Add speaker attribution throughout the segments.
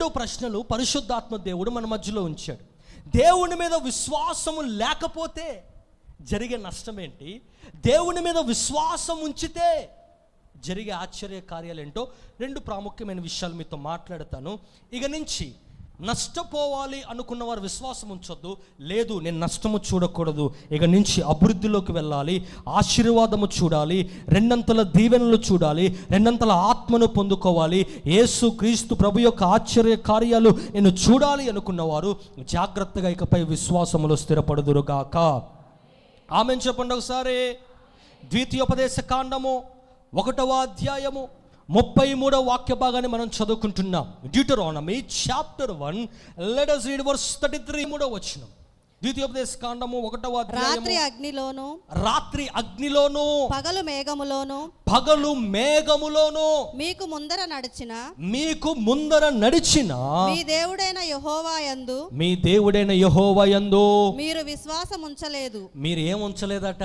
Speaker 1: ఎన్నో ప్రశ్నలు పరిశుద్ధాత్మ దేవుడు మన మధ్యలో ఉంచాడు. దేవుని మీద విశ్వాసము లేకపోతే జరిగే నష్టం ఏంటి దేవుని మీద విశ్వాసం ఉంచితే జరిగే ఆశ్చర్య కార్యాలు ఏంటో రెండు ప్రాముఖ్యమైన విషయాలు మీతో మాట్లాడతాను. ఇక నుంచి నష్టపోవాలి అనుకున్న వారు విశ్వాసం ఉంచొద్దు. లేదు నేను నష్టము చూడకూడదు. ఇక నుంచి అభివృద్ధిలోకి వెళ్ళాలి ఆశీర్వాదము చూడాలి రెండంతల దీవెనలు చూడాలి రెండంతల ఆత్మను పొందుకోవాలి. యేసు క్రీస్తు ప్రభు యొక్క ఆశ్చర్య కార్యాలు నేను చూడాలి అనుకున్నవారు జాగ్రత్తగా ఇకపై విశ్వాసములో స్థిరపడుదురుగాక ఆమె చెప్పండి ఒకసారి. ద్వితీయోపదేశ కాండము ఒకటవ అధ్యాయము ముప్పై మూడవ వాక్య భాగాన్ని మనం చదువుకుంటున్నాం. Deuteronomy chapter one letters read verse thirty three మూడవ వచ్చిన ద్వితీయోపదేశ కాండము ఒకటవ
Speaker 2: రాత్రి అగ్నిలోను
Speaker 1: రాత్రి అగ్నిలోను
Speaker 2: పగలు మేఘములోను
Speaker 1: పగలు మేఘములోను
Speaker 2: మీకు ముందర నడిచిన
Speaker 1: మీకు ముందర నడిచిన
Speaker 2: మీ దేవుడైన యహోవా యందు
Speaker 1: మీ దేవుడైన యహోవయందు
Speaker 2: మీరు విశ్వాసం ఉంచలేదు
Speaker 1: మీరు ఏం ఉంచలేదట?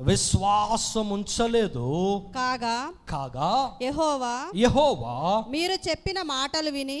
Speaker 1: విశ్వాసం ఉంచలేదు
Speaker 2: కాగా?
Speaker 1: కాగా?
Speaker 2: యహోవా
Speaker 1: యహోవా
Speaker 2: మీరు చెప్పిన మాటలు విని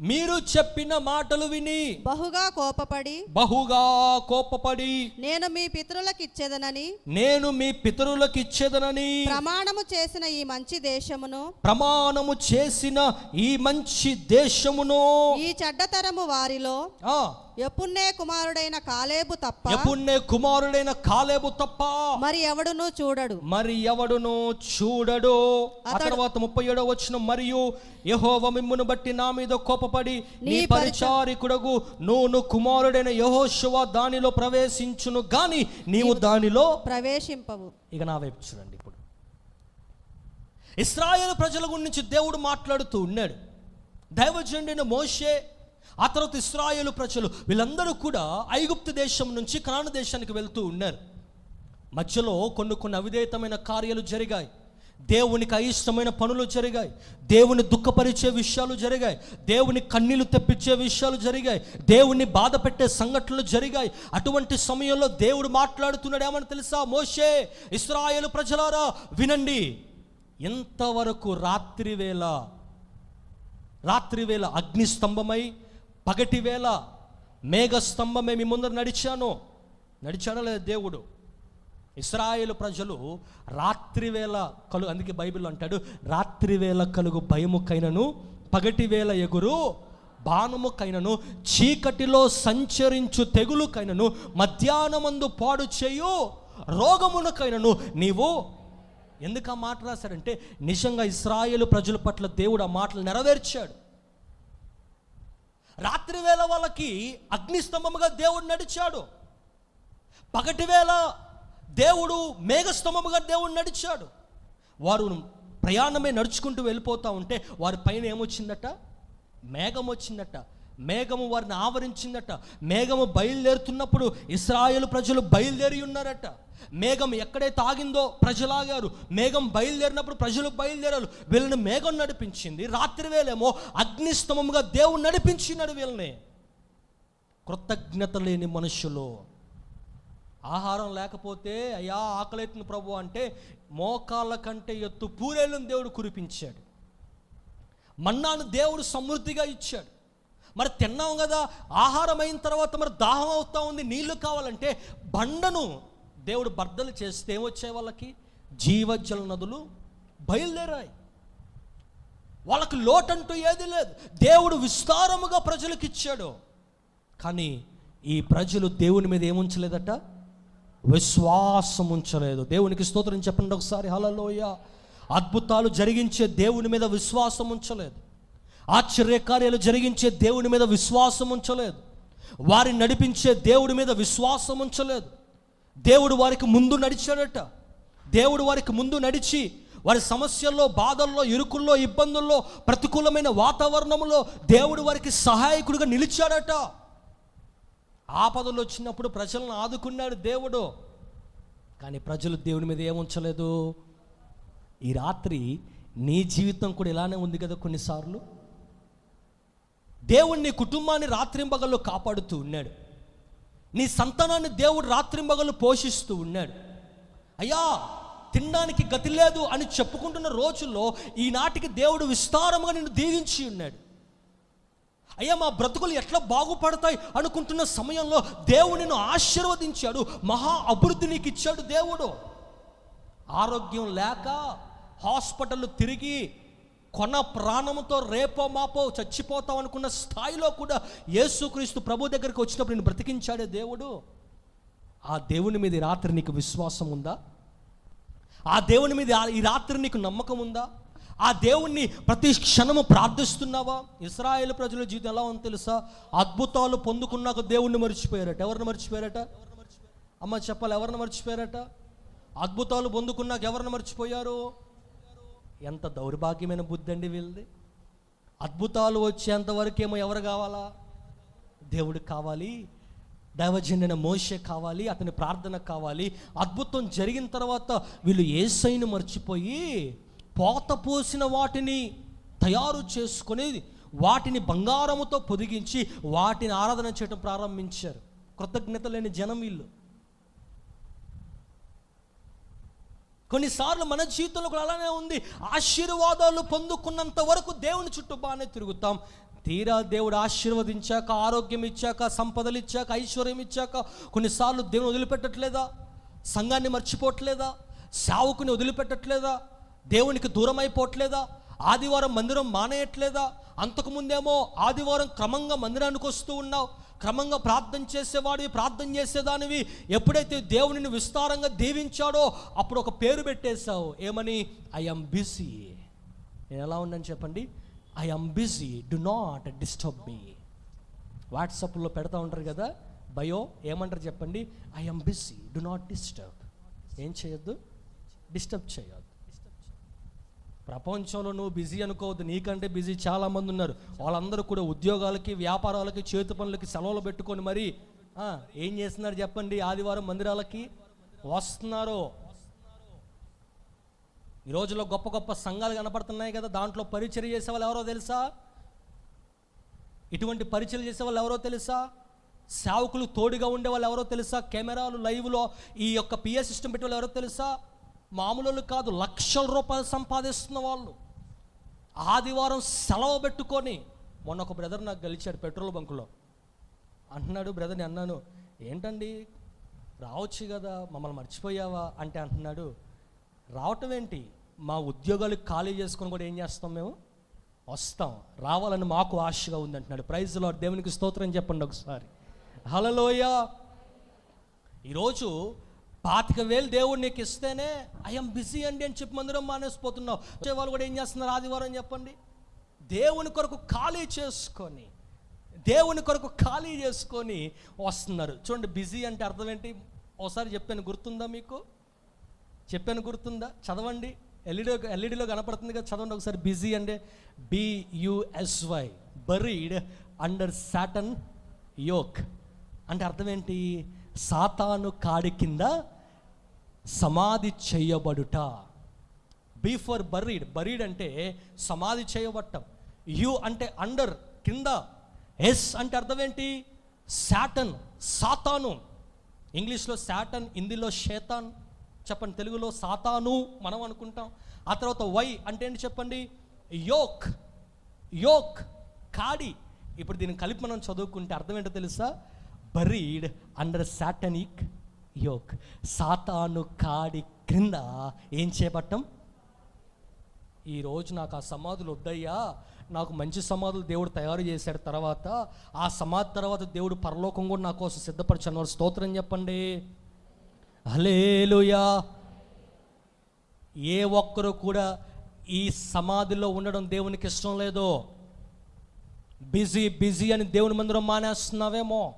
Speaker 1: మీరు చెప్పిన మాటలు విని
Speaker 2: బహుగా కోపపడి
Speaker 1: బహుగా కోపపడి
Speaker 2: నేను మీ పితరులకిచ్చేదనని
Speaker 1: నేను మీ పితరులకు ఇచ్చేదనని
Speaker 2: ప్రమాణము చేసిన ఈ మంచి దేశమును
Speaker 1: ప్రమాణము చేసిన ఈ మంచి దేశమును
Speaker 2: ఈ చెడ్డతరము వారిలో
Speaker 1: ఆ
Speaker 2: ఎప్పున్నే కుమారుడైన కాలేబు తప్ప
Speaker 1: ఎప్పుడునే కుమారుడైన కాలేబు తప్ప
Speaker 2: మరి ఎవడునూ చూడడు.
Speaker 1: మరి ఎవడును చూడడు. ఆ తర్వాత ముప్పై ఏడో వచ్చిన మరియు యహోవ మిమ్మును బట్టి నా మీద కోపపడి నీ
Speaker 2: నీ
Speaker 1: పరిచారికుడగు నూను కుమారుడైన యహోశువ దానిలో ప్రవేశించును గాని నీవు దానిలో
Speaker 2: ప్రవేశింపవు.
Speaker 1: ఇక నా వైపు చూడండి ఇప్పుడు. ఇస్రాయేల్ ప్రజల గురించి దేవుడు మాట్లాడుతూ ఉన్నాడు. దైవజనుడైన మోషే ఆ తర్వాత ఇస్రాయేలు ప్రజలు వీళ్ళందరూ కూడా ఐగుప్తు దేశం నుంచి కనాను దేశానికి వెళ్తూ ఉన్నారు. మధ్యలో కొన్ని కొన్ని అవిధేయతమైన కార్యాలు జరిగాయి. దేవునికి అయిష్టమైన పనులు జరిగాయి. దేవుని దుఃఖపరిచే విషయాలు జరిగాయి. దేవుని కన్నీళ్ళు తెప్పించే విషయాలు జరిగాయి. దేవుని బాధ పెట్టే సంఘటనలు జరిగాయి. అటువంటి సమయంలో దేవుడు మాట్లాడుతున్నాడు ఏమని తెలుసా? మోషే ఇస్రాయేలు ప్రజలారా వినండి. ఎంతవరకు రాత్రి వేళ రాత్రి వేళ అగ్ని స్తంభమై పగటి వేళ మేఘ స్తంభమే మీ ముందర నడిచాను. నడిచాడో లేదా దేవుడు? ఇస్రాయేల్ ప్రజలు రాత్రి వేళ అందుకే బైబిల్ అంటాడు రాత్రి వేళ కలుగు భయముకైనను పగటి వేళ ఎగురు బాణముకైనను చీకటిలో సంచరించు తెగులుకైనను మధ్యాహ్నమందు పాడు చేయు రోగమునకైనను నీవు ఎందుకు ఆ మాట రాశాడంటే నిజంగా ఇస్రాయేల్ ప్రజల పట్ల దేవుడు ఆ మాటలు నెరవేర్చాడు. రాత్రి వేళ వాళ్ళకి అగ్నిస్తంభముగా దేవుడు నడిచాడు. పగటి వేళ దేవుడు మేఘస్తంభముగా దేవుడు నడిచాడు. వారు ప్రయాణమే నడుచుకుంటూ వెళ్ళిపోతూ ఉంటే వారి పైన ఏమొచ్చిందట? మేఘం వచ్చిందట. మేఘము వారిని ఆవరించిందట. మేఘము బయలుదేరుతున్నప్పుడు ఇస్రాయేల్ ప్రజలు బయలుదేరి ఉన్నారట. మేఘం ఎక్కడే తాగిందో ప్రజలాగారు. మేఘం బయలుదేరినప్పుడు ప్రజలు బయలుదేరారు. వీళ్ళని మేఘం నడిపించింది. రాత్రి వేళేమో అగ్నిస్తంభముగా దేవుడు నడిపించినాడు వీళ్ళని. కృతజ్ఞత లేని మనుషులు. ఆహారం లేకపోతే అయ్యా ఆకలైతుంది ప్రభు అంటే మోకాళ్ళ కంటే ఎత్తు పూరేళ్ళను దేవుడు కురిపించాడు. మన్నాను దేవుడు సమృద్ధిగా ఇచ్చాడు. మరి తిన్నాం కదా ఆహారం అయిన తర్వాత మరి దాహం అవుతా ఉంది నీళ్ళు కావాలంటే బండను దేవుడు బర్ధలు చేస్తే ఏమొచ్చాయి వాళ్ళకి? జీవజల నదులు బయలుదేరాయి. వాళ్ళకి లోటంటూ ఏది లేదు. దేవుడు విస్తారముగా ప్రజలకు ఇచ్చాడు. కానీ ఈ ప్రజలు దేవుని మీద ఏముంచలేదట విశ్వాసం ఉంచలేదు. దేవునికి స్తోత్రం చెప్పండి ఒకసారి. హలలోయ అద్భుతాలు జరిగించే దేవుని మీద విశ్వాసం ఉంచలేదు. ఆశ్చర్యకార్యాలు జరిగించే దేవుని మీద విశ్వాసం ఉంచలేదు. వారిని నడిపించే దేవుడి మీద విశ్వాసం ఉంచలేదు. దేవుడు వారికి ముందు నడిచాడట. దేవుడు వారికి ముందు నడిచి వారి సమస్యల్లో బాధల్లో ఇరుకుల్లో ఇబ్బందుల్లో ప్రతికూలమైన వాతావరణంలో దేవుడు వారికి సహాయకుడిగా నిలిచాడట. ఆపదలు వచ్చినప్పుడు ప్రజలను ఆదుకున్నాడు దేవుడు. కానీ ప్రజలు దేవుని మీద ఏముంచలేదు. ఈ రాత్రి నీ జీవితం కూడా ఇలానే ఉంది కదా కొన్నిసార్లు? దేవుణ్ణి కుటుంబాన్ని రాత్రింబగల్లో కాపాడుతూ ఉన్నాడు. నీ సంతానాన్ని దేవుడు రాత్రింబగళ్ళు పోషిస్తూ ఉన్నాడు. అయ్యా తినడానికి గతి లేదు అని చెప్పుకుంటున్న రోజుల్లో ఈనాటికి దేవుడు విస్తారముగా నిన్ను దీవించి ఉన్నాడు. అయ్యా మా బ్రతుకులు ఎట్లా బాగుపడతాయి అనుకుంటున్న సమయంలో దేవుడు నిన్ను ఆశీర్వదించాడు మహా అభివృద్ధి నీకు ఇచ్చాడు దేవుడు. ఆరోగ్యం లేక హాస్పిటల్ తిరిగి కొన ప్రాణంతో రేపో మాపో చచ్చిపోతాం అనుకున్న స్థాయిలో కూడా యేసుక్రీస్తు ప్రభు దగ్గరికి వచ్చినప్పుడు నేను బ్రతికించాడే దేవుడు. ఆ దేవుని మీద ఈ రాత్రి నీకు విశ్వాసం ఉందా? ఆ దేవుని మీద ఈ రాత్రి నీకు నమ్మకం ఉందా? ఆ దేవుణ్ణి ప్రతి క్షణము ప్రార్థిస్తున్నావా? ఇస్రాయేల్ ప్రజల జీవితం ఎలా ఉందో తెలుసా? అద్భుతాలు పొందుకున్నాక దేవుణ్ణి మర్చిపోయారట. ఎవరిని మర్చిపోయారట? అమ్మ చెప్పాలి ఎవరిని మర్చిపోయారట? అద్భుతాలు పొందుకున్నాక ఎవరిని మర్చిపోయారు? ఎంత దౌర్భాగ్యమైన బుద్ధి అండి వీళ్ళది. అద్భుతాలు వచ్చేంత వరకేమో ఎవరు కావాలా? దేవుడు కావాలి. దైవజనుడైన మోసే కావాలి. అతని ప్రార్థన కావాలి. అద్భుతం జరిగిన తర్వాత వీళ్ళు ఏసైని మర్చిపోయి పోత పోసిన వాటిని తయారు చేసుకొని వాటిని బంగారముతో పొదిగించి వాటిని ఆరాధన చేయడం ప్రారంభించారు. కృతజ్ఞత లేని జనం వీళ్ళు. కొన్నిసార్లు మన జీవితంలో కూడా అలానే ఉంది. ఆశీర్వాదాలు పొందుకున్నంత వరకు దేవుని చుట్టూ బాగానే తిరుగుతాం. తీరా దేవుడు ఆశీర్వదించాక ఆరోగ్యం ఇచ్చాక సంపదలు ఇచ్చాక ఐశ్వర్యం ఇచ్చాక కొన్నిసార్లు దేవుని వదిలిపెట్టట్లేదా? సంఘాన్ని మర్చిపోవట్లేదా? సావుకుని వదిలిపెట్టట్లేదా? దేవునికి దూరం అయిపోవట్లేదా ఆదివారం మందిరం మానేయట్లేదా? అంతకుముందేమో ఆదివారం క్రమంగా మందిరానికి వస్తూ ఉన్నావు. క్రమంగా ప్రార్థన చేసేవాడివి ప్రార్థన చేసేదానివి ఎప్పుడైతే దేవునిని విస్తారంగా దీవించాడో అప్పుడు ఒక పేరు పెట్టేశావు. ఏమని? I'm busy. నేను ఎలా ఉన్నాను చెప్పండి? I'm busy. Do not disturb me. వాట్సాప్లో పెడతా ఉంటారు కదా బయో ఏమంటారు చెప్పండి? I'm busy. Do not disturb. ఏం చేయొద్దు? డిస్టర్బ్ చేయొద్దు. ప్రపంచంలో నువ్వు బిజీ అనుకోవద్దు. నీకంటే బిజీ చాలా మంది ఉన్నారు. వాళ్ళందరూ కూడా ఉద్యోగాలకి వ్యాపారాలకి చేతి పనులకి సెలవులు పెట్టుకొని మరి ఏం చేస్తున్నారు చెప్పండి? ఆదివారం మందిరాలకి వస్తున్నారు? ఈ రోజులో గొప్ప గొప్ప సంఘాలు కనపడుతున్నాయి కదా. దాంట్లో పరిచయం చేసే వాళ్ళు ఎవరో తెలుసా? ఇటువంటి పరిచయం చేసే వాళ్ళు ఎవరో తెలుసా? సేవకులు తోడుగా ఉండే వాళ్ళు ఎవరో తెలుసా? కెమెరాలు లైవ్లో ఈ యొక్క పిఏ సిస్టమ్ పెట్టే వాళ్ళు ఎవరో తెలుసా? మామూలు కాదు లక్షల రూపాయలు సంపాదిస్తున్న వాళ్ళు. ఆదివారం సెలవు పెట్టుకొని మొన్న ఒక బ్రదర్ నాకు గెలిచాడు పెట్రోల్ బంకులో. అంటున్నాడు బ్రదర్ని అన్నాను ఏంటండి? రావచ్చు కదా మమ్మల్ని మర్చిపోయావా? అంటే అంటున్నాడు రావటం ఏంటి? మా ఉద్యోగాలు ఖాళీ చేసుకొని కూడా ఏం చేస్తాం మేము? వస్తాం. రావాలని మాకు ఆశగా ఉంది అంటున్నాడు. ప్రైజ్లో దేవునికి స్తోత్రం చెప్పండి ఒకసారి. హలలోయ ఈరోజు పాతిక వేలు దేవుడు నీకు ఇస్తేనే ఐఎమ్ బిజీ అండి అని చెప్పి మందిరం మానేసిపోతున్నావు. వచ్చేవాళ్ళు కూడా ఏం చేస్తున్నారు? ఆదివారం చెప్పండి. దేవుని కొరకు ఖాళీ చేసుకొని దేవుని కొరకు ఖాళీ చేసుకొని వస్తున్నారు. చూడండి బిజీ అంటే అర్థం ఏంటి? ఒకసారి చెప్పాను గుర్తుందా మీకు? చెప్పాను గుర్తుందా? చదవండి. ఎల్ఈడీ ఎల్ఈడీలో కనపడుతుంది కదా చదవండి ఒకసారి. బిజీ అంటే B U S Y buried under Satan yoke అంటే అర్థం ఏంటి? సాతాను కాడి కింద సమాధి చేయబడుట. బిఫోర్ బరీడ్ బరీడ్ అంటే సమాధి చేయబట్టం. యు అంటే అండర్ కింద. ఎస్ అంటే అర్థం ఏంటి? శాటన్ సాతాను. ఇంగ్లీష్లో శాటన్ హిందీలో శేతాన్. చెప్పండి తెలుగులో సాతాను మనం అనుకుంటాం. ఆ తర్వాత వై అంటే ఏంటి చెప్పండి? యోక్ యోక్ కాడి. ఇప్పుడు దీన్ని కలిపి మనం చదువుకుంటే అర్థం ఏంటో తెలుసా? Buried under satanic yoke. సాతాను కాడి క్రింద ఏం చేపట్టం? ఈ రోజు నాకు ఆ సమాధులు వద్దయ్యా. నాకు మంచి సమాధులు దేవుడు తయారు చేశాడు తర్వాత. ఆ సమాధి తర్వాత దేవుడు పరలోకం కూడా నా కోసం సిద్ధపరిచాను వారు స్తోత్రం చెప్పండి. హలేలుయా ఏ ఒక్కరు కూడా ఈ సమాధిలో ఉండడం దేవునికి ఇష్టం లేదు. బిజీ బిజీ అని దేవుని మందిరం మానేస్తున్నావేమో.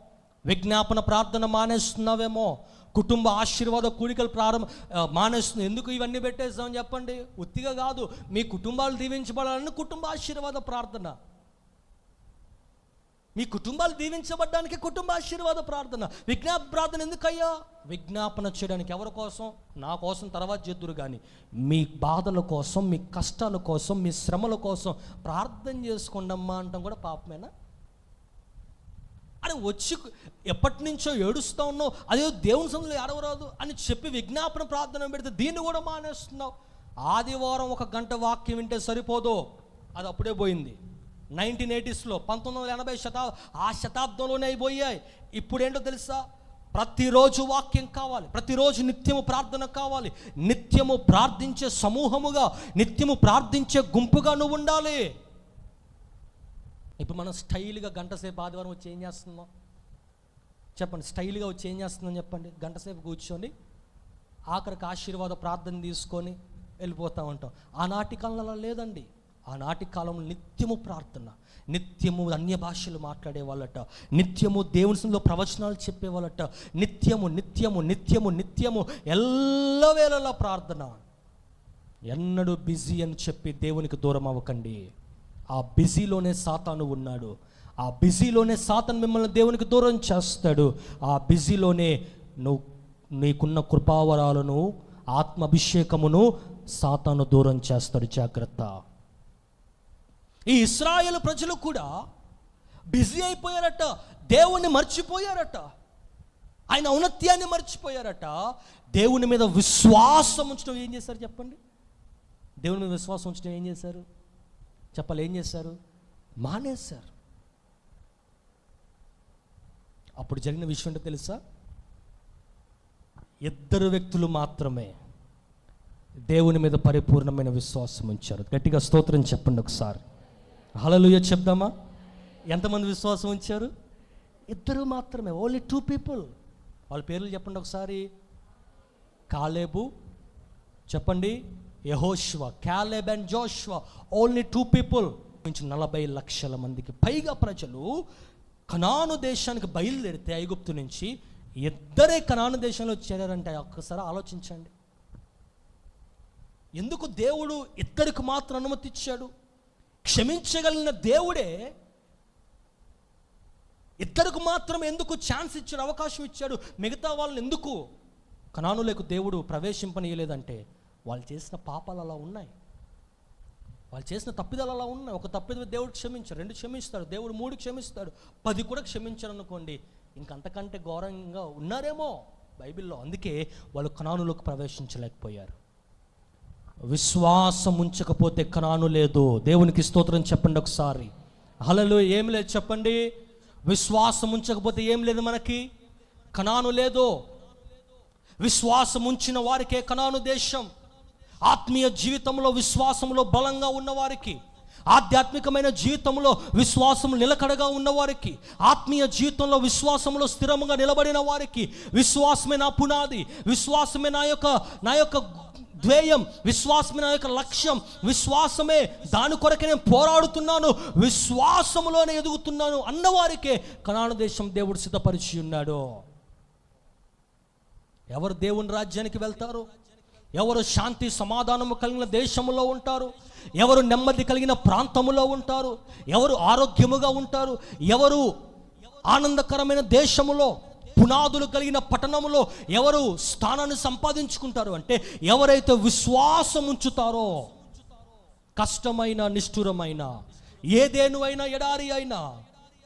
Speaker 1: విజ్ఞాపన ప్రార్థన మానేస్తున్నావేమో. కుటుంబ ఆశీర్వాద కూడికలు ప్రారంభ మానేస్తుంది. ఎందుకు ఇవన్నీ పెట్టేస్తామని చెప్పండి? ఉత్తిగా కాదు. మీ కుటుంబాలు దీవించబడాలని కుటుంబ ఆశీర్వాద ప్రార్థన. మీ కుటుంబాలు దీవించబడ్డానికి కుటుంబ ఆశీర్వాద ప్రార్థన. విజ్ఞాప ప్రార్థన ఎందుకయ్యా? విజ్ఞాపన చేయడానికి ఎవరి కోసం? నా కోసం తర్వాత చేద్దురు కానీ మీ బాధల కోసం మీ కష్టాల కోసం మీ శ్రమల కోసం ప్రార్థన చేసుకోండమ్మా అంటాం కూడా పాపమేనా? అని వచ్చి ఎప్పటి నుంచో ఏడుస్తూ ఉన్నావు. అదే దేవుని సందులో ఏడవరాదు అని చెప్పి విజ్ఞాపన ప్రార్థన పెడితే దీన్ని కూడా మానేస్తున్నావు. ఆదివారం ఒక గంట వాక్యం వింటే సరిపోదు. అది అప్పుడే పోయింది. నైన్టీన్ ఎయిటీస్లో పంతొమ్మిది వందల ఎనభై శతా ఆ శతాబ్దంలోనే అయిపోయాయి ఇప్పుడేంటో తెలుసా? ప్రతిరోజు వాక్యం కావాలి. ప్రతిరోజు నిత్యము ప్రార్థన కావాలి. నిత్యము ప్రార్థించే సమూహముగా నిత్యము ప్రార్థించే గుంపుగా నువ్వు ఉండాలి. ఇప్పుడు మనం స్టైల్గా గంటసేపు ఆదివారం వచ్చి ఏం చేస్తున్నాం? చెప్పండి స్టైల్గా వచ్చి ఏం చేస్తున్నాం చెప్పండి? గంటసేపు కూర్చొని ఆఖరికి ఆశీర్వాద ప్రార్థన తీసుకొని వెళ్ళిపోతూ ఉంటాం. ఆనాటి కాలంలో లేదండి. ఆనాటి కాలంలో నిత్యము ప్రార్థన నిత్యము అన్య భాషలు మాట్లాడే వాళ్ళట నిత్యము దేవుని ప్రవచనాలు ప్రవచనాలు చెప్పేవాళ్ళట నిత్యము నిత్యము నిత్యము నిత్యము ఎల్లవేళలా ప్రార్థన. ఎన్నడూ బిజీ అని చెప్పి దేవునికి దూరం అవ్వకండి. ఆ బిజీలోనే సాతాను ఉన్నాడు. ఆ బిజీలోనే సాతాను మిమ్మల్ని దేవునికి దూరం చేస్తాడు. ఆ బిజీలోనే నువ్వు నీకున్న కృపావరాలను ఆత్మాభిషేకమును సాతాను దూరం చేస్తాడు. జాగ్రత్త. ఈ ఇస్రాయేల్ ప్రజలు కూడా బిజీ అయిపోయారట. దేవుణ్ణి మర్చిపోయారట. ఆయన ఔన్నత్యాన్ని మర్చిపోయారట. దేవుని మీద విశ్వాసం ఉంచడం ఏం చేశారు చెప్పండి? దేవుని మీద విశ్వాసం ఉంచడం ఏం చేశారు? చెప్పాలి ఏం చేశారు? మానేశారు. అప్పుడు జరిగిన విషయం ఏంటో తెలుసా? ఇద్దరు వ్యక్తులు మాత్రమే దేవుని మీద పరిపూర్ణమైన విశ్వాసం ఉంచారు. గట్టిగా స్తోత్రం చెప్పండి ఒకసారి. హలలుయ చెప్దామా? ఎంతమంది విశ్వాసం ఉంచారు? ఇద్దరు మాత్రమే ఓన్లీ టూ పీపుల్ వాళ్ళ పేర్లు చెప్పండి ఒకసారి. కాలేబు చెప్పండి. యహోష్వ Caleb and Joshua only two people. నుంచి నలభై లక్షల మందికి పైగా ప్రజలు కనాను దేశానికి బయలుదేరితే ఐగుప్తు నుంచి ఇద్దరే కనాను దేశంలో చేరారంటే ఒక్కసారి ఆలోచించండి. ఎందుకు దేవుడు ఇద్దరికి మాత్రం అనుమతి ఇచ్చాడు? క్షమించగలిగిన దేవుడే ఇద్దరికి మాత్రం ఎందుకు ఛాన్స్ ఇచ్చాడు అవకాశం ఇచ్చాడు? మిగతా వాళ్ళని ఎందుకు కనానులకు దేవుడు ప్రవేశింపనీయలేదంటే వాళ్ళు చేసిన పాపాలు అలా ఉన్నాయి. వాళ్ళు చేసిన తప్పిదాలు అలా ఉన్నాయి. ఒక తప్పిద దేవుడు క్షమించారు రెండు క్షమిస్తాడు దేవుడు మూడు క్షమిస్తాడు పది కూడా క్షమించారు అనుకోండి. ఇంకంతకంటే ఘోరంగా ఉన్నారేమో బైబిల్లో. అందుకే వాళ్ళు కణానులకు ప్రవేశించలేకపోయారు. విశ్వాసం ఉంచకపోతే కణాను లేదు. దేవునికి స్తోత్రం చెప్పండి ఒకసారి. హలలు ఏం లేదు చెప్పండి. విశ్వాసం ఉంచకపోతే ఏం లేదు మనకి? కణాను లేదు. విశ్వాసం ఉంచిన వారికే కణాను దేశం. ఆత్మీయ జీవితంలో విశ్వాసంలో బలంగా ఉన్నవారికి ఆధ్యాత్మికమైన జీవితంలో విశ్వాసం నిలకడగా ఉన్నవారికి ఆత్మీయ జీవితంలో విశ్వాసంలో స్థిరంగా నిలబడిన వారికి విశ్వాసమే నా పునాది విశ్వాసమే నా యొక్క నా యొక్క ధ్యేయం విశ్వాసమే నా యొక్క లక్ష్యం విశ్వాసమే దాని కొరకే నేను పోరాడుతున్నాను విశ్వాసములోనే ఎదుగుతున్నాను అన్నవారికే కనాన దేశం దేవుడు సిద్ధపరిచి ఉన్నాడు. ఎవరు దేవుని రాజ్యానికి వెళ్తారు? ఎవరు శాంతి సమాధానము కలిగిన దేశములో ఉంటారు? ఎవరు నెమ్మది కలిగిన ప్రాంతములో ఉంటారు? ఎవరు ఆరోగ్యముగా ఉంటారు? ఎవరు ఆనందకరమైన దేశములో పునాదులు కలిగిన పట్టణములో ఎవరు స్థానాన్ని సంపాదించుకుంటారు? అంటే ఎవరైతే విశ్వాసం ఉంచుతారో కష్టమైన నిష్ఠురమైన ఏదేనువైనా ఎడారి అయినా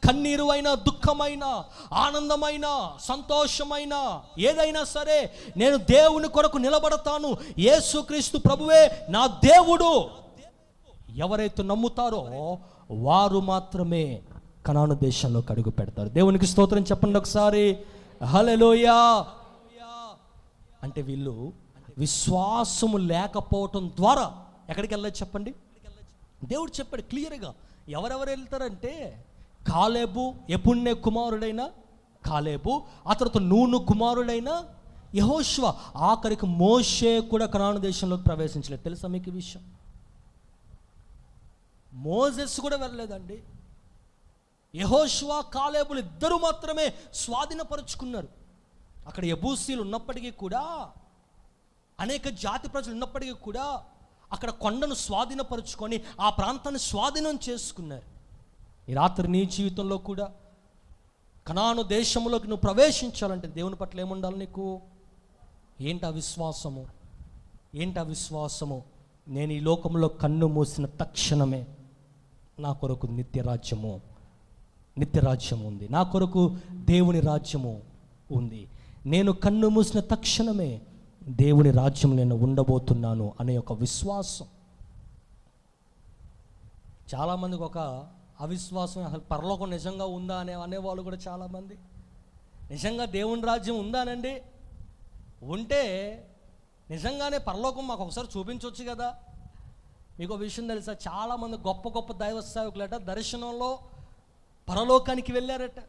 Speaker 1: కన్నీరు అయినా దుఃఖమైన ఆనందమైన సంతోషమైన ఏదైనా సరే నేను దేవుని కొరకు నిలబడతాను. యేసుక్రీస్తు ప్రభువే నా దేవుడు. ఎవరైతే నమ్ముతారో వారు మాత్రమే కనాను దేశంలోకి అడుగు పెడతారు. దేవునికి స్తోత్రం చెప్పండి ఒకసారి. హలెలోయా అంటే వీళ్ళు విశ్వాసము లేకపోవటం ద్వారా ఎక్కడికి వెళ్ళచ్చు చెప్పండి? దేవుడు చెప్పాడు క్లియర్గా ఎవరెవరు వెళ్తారంటే కాలేబు ఎపుణ్య కుమారుడైన? కాలేబు. ఆ తర్వాత నూను కుమారుడైన? యహోష్వ. ఆఖరికి మోషే కూడా కనాను దేశంలోకి ప్రవేశించలేదు. తెలుసా మీకు విషయం? మోజెస్ కూడా వెళ్ళలేదండి. యహోష్వా కాలేబులు ఇద్దరు మాత్రమే స్వాధీనపరుచుకున్నారు. అక్కడ యబూసీలు ఉన్నప్పటికీ కూడా అనేక జాతి ప్రజలు ఉన్నప్పటికీ కూడా అక్కడ కొండను స్వాధీనపరుచుకొని ఆ ప్రాంతాన్ని స్వాధీనం చేసుకున్నారు. ఈ రాత్రి నీ జీవితంలో కూడా కనాను దేశంలోకి నువ్వు ప్రవేశించాలంటే దేవుని పట్ల ఏముండాలి నీకు? ఏంటి అవిశ్వాసము? విశ్వాసము ఏంటి అవిశ్వాసము? విశ్వాసము నేను ఈ లోకంలో కన్ను మూసిన తక్షణమే నా కొరకు నిత్య రాజ్యము నిత్య రాజ్యము ఉంది. నా కొరకు దేవుని రాజ్యము ఉంది. నేను కన్ను మూసిన తక్షణమే దేవుని రాజ్యం నేను ఉండబోతున్నాను అనే ఒక విశ్వాసం. చాలామందికి ఒక అవిశ్వాసం అసలు పరలోకం నిజంగా ఉందా అనే అనేవాళ్ళు కూడా చాలామంది. నిజంగా దేవుని రాజ్యం ఉందానండి? ఉంటే నిజంగానే పరలోకం మాకు ఒకసారి చూపించవచ్చు కదా? మీకు విషయం తెలుసా? చాలామంది గొప్ప గొప్ప దైవ సేవకులట దర్శనంలో పరలోకానికి వెళ్ళారట.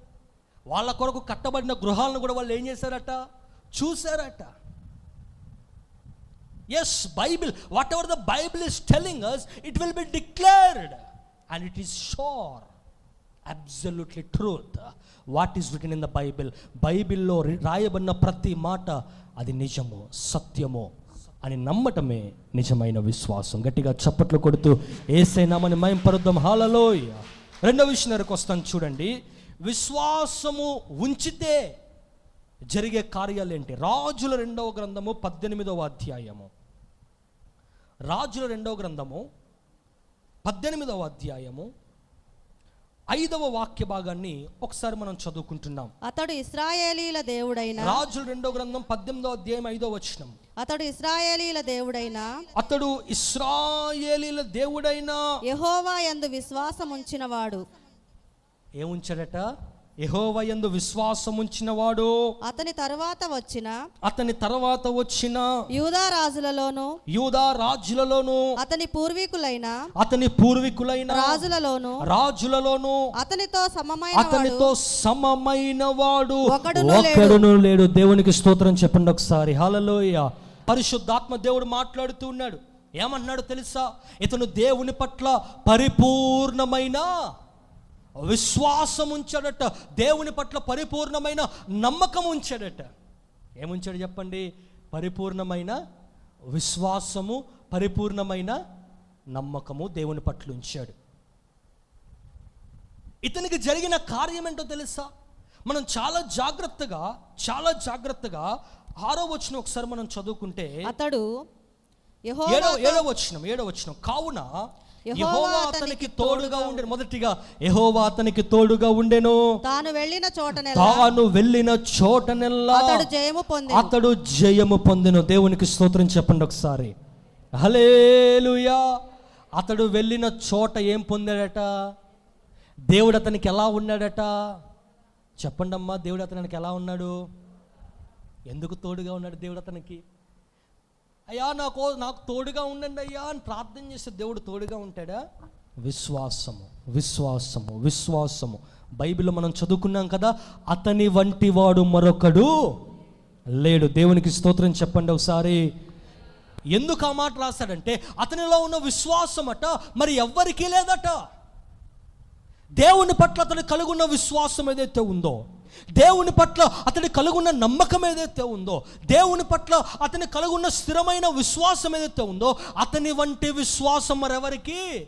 Speaker 1: వాళ్ళ కొరకు కట్టబడిన గృహాలను కూడా వాళ్ళు ఏం చేశారట? చూశారట. Yes Bible whatever the Bible is telling us it will be declared and it is sure absolutely truth what is written in the Bible బైబిల్లో రాయబడిన ప్రతి మాట అది నిజము సత్యము అని నమ్మటమే నిజమైన విశ్వాసం. గట్టిగా చప్పట్లు కొడుతూ ఏసైనామని మయం పరుద్దాం హాలలోయ రెండో విషయంకి వస్తాను చూడండి. విశ్వాసము ఉంచితే జరిగే కార్యాలు ఏంటి? రాజుల రెండవ గ్రంథము పద్దెనిమిదవ అధ్యాయము. రాజుల రెండవ గ్రంథము పద్దెనిమిదవ అధ్యాయము ఐదవ వాక్య భాగాన్ని ఒకసారి మనం చదువుకుంటున్నాం.
Speaker 2: అతడు ఇస్రాయేలీల దేవుడైన
Speaker 1: రాజుల రెండవ గ్రంథం పద్దెనిమిదవ అధ్యాయం ఐదవ వచనం.
Speaker 2: అతడు ఇస్రాయేలీల దేవుడైన
Speaker 1: అతడు ఇస్రాయేలీల దేవుడైన
Speaker 2: యెహోవా యందు విశ్వాసం ఉంచినవాడు
Speaker 1: ఏముంచాడట? యెహోవయందు విశ్వాసం ఉంచినవాడు
Speaker 2: అతని తరువాత వచ్చిన
Speaker 1: అతని తర్వాత వచ్చిన
Speaker 2: యూదా రాజులలోను
Speaker 1: యూదా రాజులలోను
Speaker 2: అతని పూర్వీకులైన
Speaker 1: అతని పూర్వీకులైన
Speaker 2: రాజులలోను
Speaker 1: రాజులలోను
Speaker 2: అతనితో సమమైన
Speaker 1: అతనితో సమమైన వాడు
Speaker 2: ఒకడును
Speaker 1: ఒక్కడును లేడు. దేవునికి స్తోత్రం చెప్పండి ఒకసారి. హల్లెలూయా. పరిశుద్ధాత్మ దేవుడు మాట్లాడుతూ ఉన్నాడు. ఏమన్నాడు తెలుసా? ఇతను దేవుని పట్ల పరిపూర్ణమైన విశ్వాసం ఉంచాడట దేవుని పట్ల పరిపూర్ణమైన నమ్మకం ఉంచాడట ఏముంచాడు చెప్పండి? పరిపూర్ణమైన విశ్వాసము పరిపూర్ణమైన నమ్మకము దేవుని పట్ల ఉంచాడు ఇతనికి జరిగిన కార్యం ఏంటో తెలుసా? మనం చాలా జాగ్రత్తగా చాలా జాగ్రత్తగా ఆరో వచ్చిన ఒకసారి మనం చదువుకుంటే
Speaker 2: అతడు
Speaker 1: ఏడో ఏడో వచ్చిన ఏడో వచ్చిన కావున
Speaker 2: యెహోవా అతనికి
Speaker 1: తోడుగా ఉండెను. మొదటిగా యెహోవా అతనికి తోడుగా ఉండెను.
Speaker 2: తాను వెళ్ళిన చోటనే
Speaker 1: తాను వెళ్ళిన చోటనెల్లా.
Speaker 2: అతడు జయము పొంది
Speaker 1: అతడు జయము పొందెను. దేవునికి స్తోత్రం చెప్పండి ఒకసారి. హలేలుయా అతడు వెళ్ళిన చోట ఏం పొందాడట? దేవుడు అతనికి ఎలా ఉన్నాడట? చెప్పండి అమ్మా దేవుడు అతనికి ఎలా ఉన్నాడు? ఎందుకు తోడుగా ఉన్నాడు దేవుడు అతనికి? అయ్యా నాకు నాకు తోడుగా ఉండండి అయ్యా అని ప్రార్థన చేస్తే దేవుడు తోడుగా ఉంటాడా? విశ్వాసము విశ్వాసము విశ్వాసము. బైబిల్ మనం చదువుకున్నాం కదా అతని వంటి వాడు మరొకడు లేడు. దేవునికి స్తోత్రం చెప్పండి ఒకసారి. ఎందుకు ఆ మాట రాశాడంటే అతనిలో ఉన్న విశ్వాసం అట మరి ఎవ్వరికీ లేదట. దేవుని పట్ల అతడు కలుగున్న విశ్వాసం ఏదైతే ఉందో దేవుని పట్ల అతని కలుగున్న నమ్మకం ఏదైతే ఉందో దేవుని పట్ల అతని కలుగున్న స్థిరమైన విశ్వాసం ఏదైతే ఉందో అతని వంటి విశ్వాసం మరెవరికి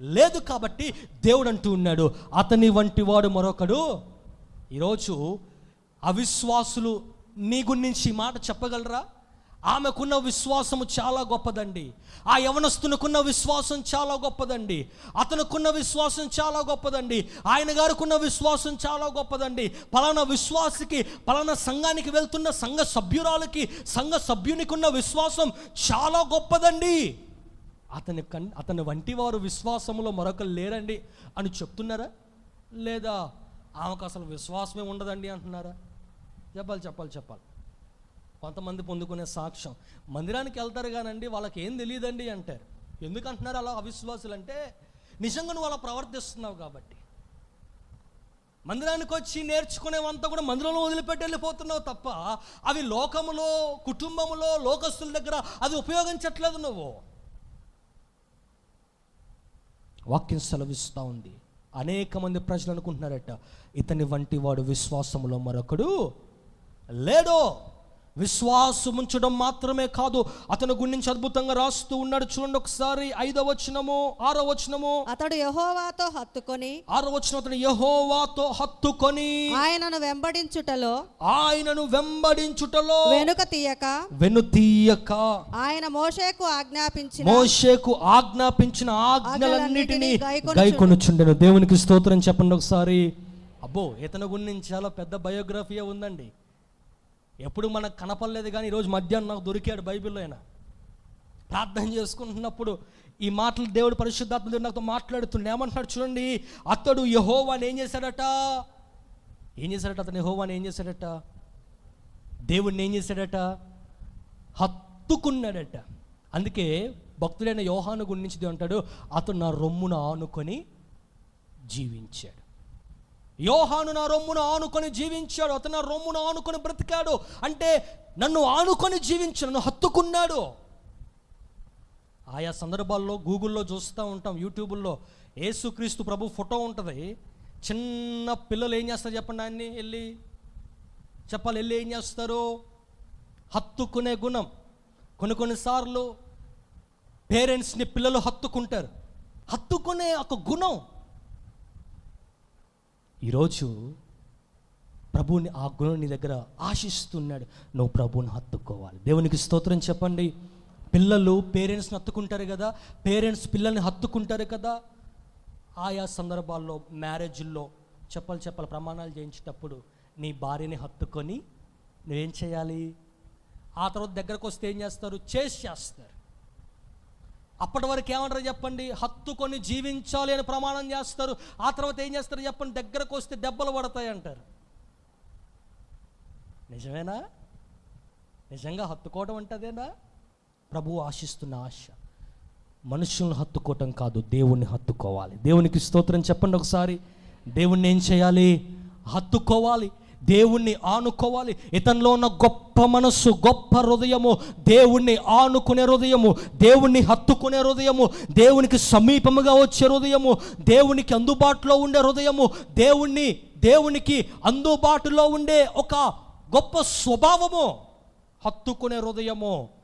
Speaker 1: లేదు కాబట్టి దేవుడు అంటూ ఉన్నాడు. అతని వంటి వాడు మరొకడు. ఈరోజు అవిశ్వాసులు నీ గురించి ఈ మాట చెప్పగలరా? ఆమెకున్న విశ్వాసము చాలా గొప్పదండి. ఆ యవనస్తునికున్న విశ్వాసం చాలా గొప్పదండి. అతనుకున్న విశ్వాసం చాలా గొప్పదండి. ఆయన గారికున్న విశ్వాసం చాలా గొప్పదండి. పలానా విశ్వాసికి పలానా సంఘానికి వెళ్తున్న సంఘ సభ్యురాలకి సంఘ సభ్యునికున్న విశ్వాసం చాలా గొప్పదండి. అతని కన్ అతని వంటి వారు విశ్వాసంలో మరొకరు లేరండి అని చెప్తున్నారా? లేదా ఆమెకు అసలు విశ్వాసమే ఉండదండి అంటున్నారా? చెప్పాలి చెప్పాలి చెప్పాలి. కొంతమంది పొందుకునే సాక్ష్యం. మందిరానికి వెళ్తారు కానండి వాళ్ళకి ఏం తెలియదండి అంటారు. ఎందుకు అంటున్నారు అలా అవిశ్వాసులు అంటే నిజంగా నువ్వు అలా ప్రవర్తిస్తున్నావు కాబట్టి. మందిరానికి వచ్చి నేర్చుకునేవంతా కూడా మందిరంలో వదిలిపెట్టి వెళ్ళిపోతున్నావు తప్ప అవి లోకములో కుటుంబములో లోకస్తుల దగ్గర అది ఉపయోగించట్లేదు నువ్వు. వాక్యం సెలవిస్తూ ఉంది. అనేక మంది ప్రజలు అనుకుంటున్నారట ఇతని వంటి వాడు విశ్వాసములో మరొకడు లేడో. విశ్వాసం ఉంచడం మాత్రమే కాదు. అతని గురించి అద్భుతంగా రాస్తూ ఉన్నాడు. చూడండి ఒకసారి ఐదో వచనము ఆరో వచనము
Speaker 2: అతడు యెహోవాతో హత్తుకొని
Speaker 1: ఆరో వచనం అతను యహోవాతో హత్తుకొని
Speaker 2: ఆయనను వెంబడించుటలో
Speaker 1: ఆయనను వెంబడించుటలో
Speaker 2: వెనుక తీయక
Speaker 1: వెనుతీయక
Speaker 2: ఆయన మోషేకు ఆజ్ఞాపించిన
Speaker 1: మోషేకు ఆజ్ఞాపించిన ఆజ్ఞలన్నిటినీ
Speaker 2: ఆజ్ఞలన్నిటినీ
Speaker 1: గైకొనుచుండెను. దేవునికి స్తోత్రం చెప్పండి ఒకసారి. అబ్బో ఇతని గురించి చాలా పెద్ద బయోగ్రఫీ ఉందండి. ఎప్పుడు మనకు కనపడలేదు కానీ ఈరోజు మధ్యాహ్నం నాకు దొరికాడు బైబిల్లో అయినా ప్రార్థన చేసుకుంటున్నప్పుడు ఈ మాటలు దేవుడు పరిశుద్ధాత్మ నాకు నాతో మాట్లాడుతుండే. ఏమంటున్నాడు చూడండి అతడు యహోవాని ఏం చేశాడట? ఏం చేశాడట? అతను యహోవాని ఏం చేశాడట? దేవుణ్ణి ఏం చేశాడట? హత్తుకున్నాడట. అందుకే భక్తుడైన యోహాను గురించి అంటాడు అతను నా రొమ్మున ఆనుకొని జీవించాడు. యోహాను నా రొమ్మును ఆనుకొని జీవించాడు అతను నా రొమ్మును ఆనుకొని బ్రతికాడు. అంటే నన్ను ఆనుకొని జీవించు నన్ను హత్తుకున్నాడు. ఆయా సందర్భాల్లో గూగుల్లో చూస్తూ ఉంటాం యూట్యూబుల్లో. యేసుక్రీస్తు ప్రభు ఫోటో ఉంటుంది. చిన్న పిల్లలు ఏం చేస్తారు చెప్పండి ఆయన్ని వెళ్ళి? చెప్పాలి వెళ్ళి ఏం చేస్తారు? హత్తుకునే గుణం. కొన్ని కొన్నిసార్లు పేరెంట్స్ని పిల్లలు హత్తుకుంటారు. హత్తుకునే ఒక గుణం. ఈరోజు ప్రభువుని ఆ గుణం నీ దగ్గర ఆశిస్తున్నాడు. నువ్వు ప్రభువుని హత్తుకోవాలి. దేవునికి స్తోత్రం చెప్పండి. పిల్లలు పేరెంట్స్ని హత్తుకుంటారు కదా? పేరెంట్స్ పిల్లల్ని హత్తుకుంటారు కదా? ఆయా సందర్భాల్లో మ్యారేజ్ల్లో చెప్పాలి చెప్పాలి ప్రమాణాలు చేయించేటప్పుడు నీ భార్యని హత్తుకొని నువ్వేం చేయాలి? ఆ తర్వాత దగ్గరకు వస్తే ఏం చేస్తారు? చేసి చేస్తారు. అప్పటి వరకు ఏమంటారు చెప్పండి? హత్తుకొని జీవించాలి అని ప్రమాణం చేస్తారు. ఆ తర్వాత ఏం చేస్తారు చెప్పండి? దగ్గరకు వస్తే దెబ్బలు పడతాయి అంటారు. నిజమేనా? నిజంగా హత్తుకోవడం అంటదేనా ప్రభువు ప్రభు ఆశిస్తున్న ఆశ. మనుషులను హత్తుకోవటం కాదు దేవుణ్ణి హత్తుకోవాలి. దేవునికి స్తోత్రం చెప్పండి ఒకసారి. దేవుణ్ణి ఏం చేయాలి? హత్తుకోవాలి. దేవుణ్ణి ఆనుకోవాలి. ఇతనిలో ఉన్న గొప్ప మనస్సు గొప్ప హృదయము దేవుణ్ణి ఆనుకునే హృదయము దేవుణ్ణి హత్తుకునే హృదయము దేవునికి సమీపముగా వచ్చే హృదయము దేవునికి అందుబాటులో ఉండే హృదయము దేవుణ్ణి దేవునికి అందుబాటులో ఉండే ఒక గొప్ప స్వభావము హత్తుకునే హృదయము.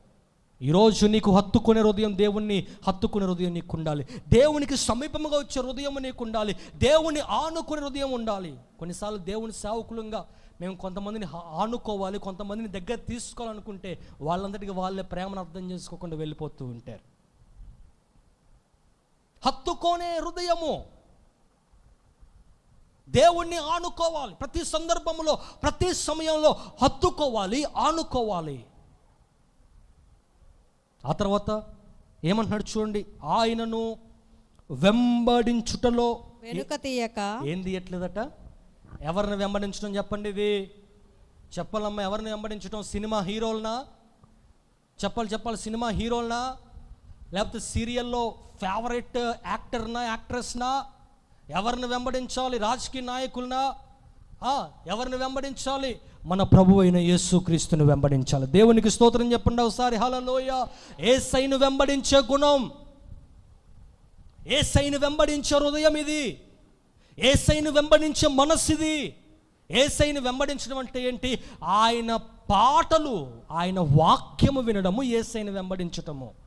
Speaker 1: ఈరోజు నీకు హత్తుకునే హృదయం దేవుణ్ణి హత్తుకునే హృదయం నీకు ఉండాలి దేవునికి సమీపంగా వచ్చే హృదయం నీకు ఉండాలి దేవుని ఆనుకునే హృదయం ఉండాలి. కొన్నిసార్లు దేవుని సేవకులంగా మేము కొంతమందిని ఆనుకోవాలి కొంతమందిని దగ్గర తీసుకోవాలనుకుంటే వాళ్ళందరికీ వాళ్ళే ప్రేమను అర్థం చేసుకోకుండా వెళ్ళిపోతూ ఉంటారు. హత్తుకోనే హృదయము దేవుణ్ణి ఆనుకోవాలి. ప్రతి సందర్భంలో ప్రతి సమయంలో హత్తుకోవాలి ఆనుకోవాలి. ఆ తర్వాత ఏమంటున్నాడు చూడండి ఆయనను వెంబడించుటలో
Speaker 2: వెనుక తీయక.
Speaker 1: ఏం తీయట్లేదట? ఎవరిని వెంబడించడం చెప్పండి ఇది? చెప్పాలమ్మా ఎవరిని వెంబడించడం? సినిమా హీరోలనా? చెప్పాలి చెప్పాలి సినిమా హీరోలనా? లేకపోతే సీరియల్లో ఫేవరెట్ యాక్టర్నా యాక్ట్రెస్నా? ఎవరిని వెంబడించాలి? రాజకీయ నాయకులనా? ఎవరిని వెంబడించాలి? మన ప్రభు అయిన యేసుక్రీస్తుని వెంబడించాలి. దేవునికి స్తోత్రం చెప్పండి ఒకసారి. హలలోయ ఏసైను వెంబడించే గుణం. ఏసైను వెంబడించే హృదయం ఇది. ఏసైను వెంబడించే మనస్సు ఇది సైను వెంబడించడం అంటే ఏంటి? ఆయన పాటలు ఆయన వాక్యము వినడము ఏసైను వెంబడించటము.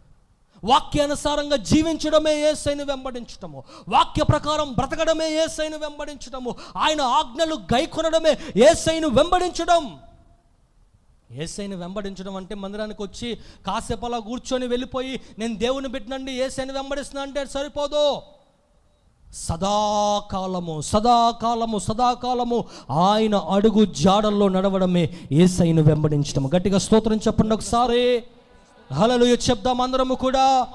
Speaker 1: వాక్యానుసారంగా జీవించడమే ఏసైను వెంబడించటము. వాక్య ప్రకారం బ్రతకడమే ఏసైను వెంబడించటము. ఆయన ఆజ్ఞలు గైకొనడమే ఏసైను వెంబడించడం. ఏసైని వెంబడించడం అంటే మందిరానికి వచ్చి కాసేపు అలా కూర్చొని వెళ్ళిపోయి నేను దేవుని పెట్టినండి ఏసైని వెంబడిస్తున్నా అంటే సరిపోదు. సదాకాలము సదాకాలము సదాకాలము ఆయన అడుగు జాడల్లో నడవడమే ఏసైను వెంబడించడం గట్టిగా స్తోత్రం చెప్పండి ఒకసారి. హలలుయ చెప్దాం అందరము కూడా.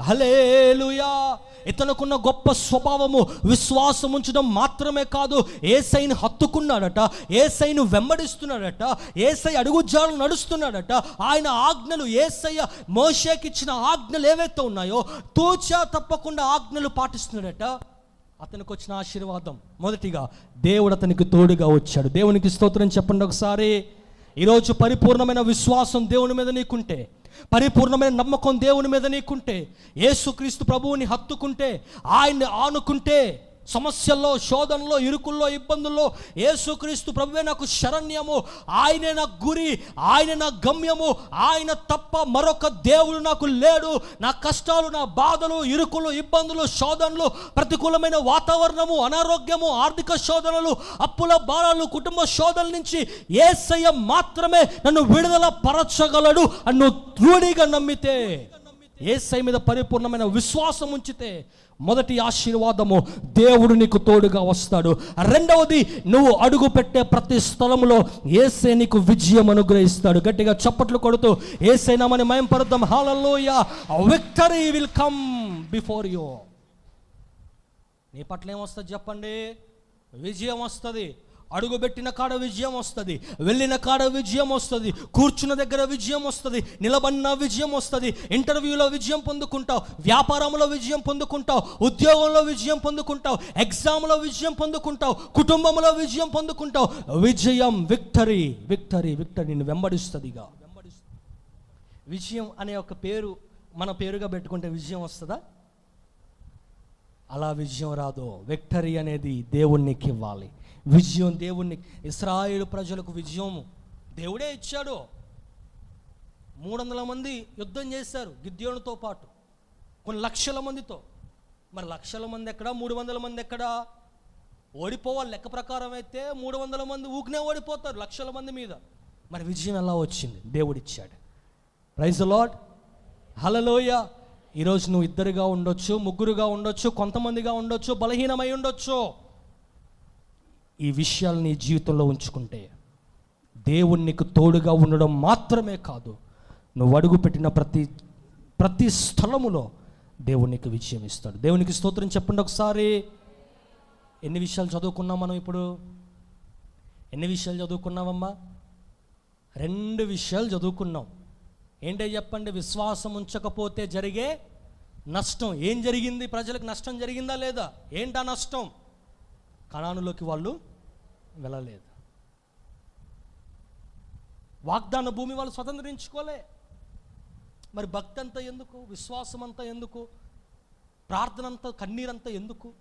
Speaker 1: హలేలుయా ఇతనుకున్న గొప్ప స్వభావము విశ్వాసం ఉంచడం మాత్రమే కాదు ఏసైని హత్తుకున్నాడట ఏసైను వెంబడిస్తున్నాడట ఏసై అడుగుజాలు నడుస్తున్నాడట. ఆయన ఆజ్ఞలు ఏసయ్య మోషేకిచ్చిన ఆజ్ఞలు ఏవైతే ఉన్నాయో తూచా తప్పకుండా ఆజ్ఞలు పాటిస్తున్నాడట. అతనికి వచ్చిన ఆశీర్వాదం. మొదటిగా దేవుడు అతనికి తోడుగా వచ్చాడు. దేవునికి స్తోత్రం చెప్పండి ఒకసారి. ఈరోజు పరిపూర్ణమైన విశ్వాసం దేవుని మీద నీకుంటే పరిపూర్ణమైన నమ్మకం దేవుని మీద నీకుంటే యేసుక్రీస్తు ప్రభువుని హత్తుకుంటే ఆయన్ని ఆనుకుంటే సమస్యల్లో శోధనలో ఇరుకుల్లో ఇబ్బందుల్లో యేసుక్రీస్తు ప్రభువే నాకు శరణ్యము ఆయనే నా గురి ఆయన నా గమ్యము ఆయన తప్ప మరొక దేవుడు నాకు లేడు. నా కష్టాలు నా బాధలు ఇరుకులు ఇబ్బందులు శోధనలు ప్రతికూలమైన వాతావరణము అనారోగ్యము ఆర్థిక శోధనలు అప్పుల భారాలు కుటుంబ శోధనల నుంచి ఏసయ్య మాత్రమే నన్ను విడుదల పరచగలడు అన్ను దృఢిగా నమ్మితే. ఏసై మీద పరిపూర్ణమైన విశ్వాసం ఉంచితే మొదటి ఆశీర్వాదము దేవుడు నీకు తోడుగా వస్తాడు. రెండవది నువ్వు అడుగు పెట్టే ప్రతి స్థలంలో ఏసే నీకు విజయం అనుగ్రహిస్తాడు. గట్టిగా చప్పట్లు కొడుతూ ఏసైనామని మయం పరుద్దాం hallelujah victory will come before you నీ పట్ల ఏమొస్తుంది చెప్పండి? విజయం వస్తుంది. అడుగుబెట్టిన కాడ విజయం వస్తుంది వెళ్ళిన కాడ విజయం వస్తుంది కూర్చున్న దగ్గర విజయం వస్తుంది నిలబడిన విజయం వస్తుంది ఇంటర్వ్యూలో విజయం పొందుకుంటావు వ్యాపారంలో విజయం పొందుకుంటావు ఉద్యోగంలో విజయం పొందుకుంటావు ఎగ్జామ్లో విజయం పొందుకుంటావు కుటుంబంలో విజయం పొందుకుంటావు. విజయం విక్టరీ విక్టరీ విక్టరీ నిన్ను వెంబడిస్తుందిగా. విజయం అనే ఒక పేరు మన పేరుగా పెట్టుకుంటే విజయం వస్తుందా? అలా విజయం రాదు. విక్టరీ అనేది దేవుణ్ణికి ఇవ్వాలి విజయం దేవుణ్ణి. ఇస్రాయేల్ ప్రజలకు విజయం దేవుడే ఇచ్చాడు. మూడు వందల మంది యుద్ధం చేశారు గిద్యోనుతో పాటు. కొన్ని లక్షల మందితో. మరి లక్షల మంది ఎక్కడ? మూడు వందల మంది ఎక్కడ? ఓడిపోవాలి. లెక్క ప్రకారం అయితే మూడు వందల మంది ఊకినే ఓడిపోతారు లక్షల మంది మీద. మరి విజయం ఎలా వచ్చింది? దేవుడిచ్చాడు ప్రైజ్ లాడ్ హలలోయ ఈరోజు నువ్వు ఇద్దరుగా ఉండొచ్చు ముగ్గురుగా ఉండొచ్చు కొంతమందిగా ఉండొచ్చు బలహీనమై ఉండొచ్చు. ఈ విషయాలు నీ జీవితంలో ఉంచుకుంటే దేవుడు నీకు తోడుగా ఉండడం మాత్రమే కాదు. నువ్వు అడుగు పెట్టిన ప్రతి ప్రతి స్థలములో దేవుడు నీకు విజయం ఇస్తాడు. దేవునికి స్తోత్రం చెప్పండి ఒకసారి. ఎన్ని విషయాలు చదువుకున్నాం మనం ఇప్పుడు? ఎన్ని విషయాలు చదువుకున్నామమ్మా రెండు విషయాలు చదువుకున్నాం. ఏంటో చెప్పండి? విశ్వాసం ఉంచకపోతే జరిగే నష్టం. ఏం జరిగింది? ప్రజలకు నష్టం జరిగిందా లేదా? ఏంటా నష్టం? కణానులోకి వాళ్ళు వెళ్ళలేదు. వాగ్దాన భూమి వాళ్ళు స్వతంత్రించుకోలే. మరి భక్తి అంతా ఎందుకు? విశ్వాసం అంతా ఎందుకు? ప్రార్థన అంతా కన్నీరంతా ఎందుకు?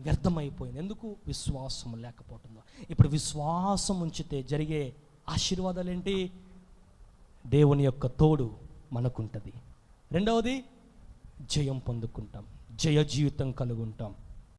Speaker 1: వ్యర్థమైపోయింది. ఎందుకు? విశ్వాసం లేకపోతుందో ఇప్పుడు విశ్వాసం ఉంచితే జరిగే ఆశీర్వాదాలు ఏంటి దేవుని యొక్క తోడు మనకుంటుంది. రెండవది జయం పొందుకుంటాం. జయ జీవితం కలుగుంటాం.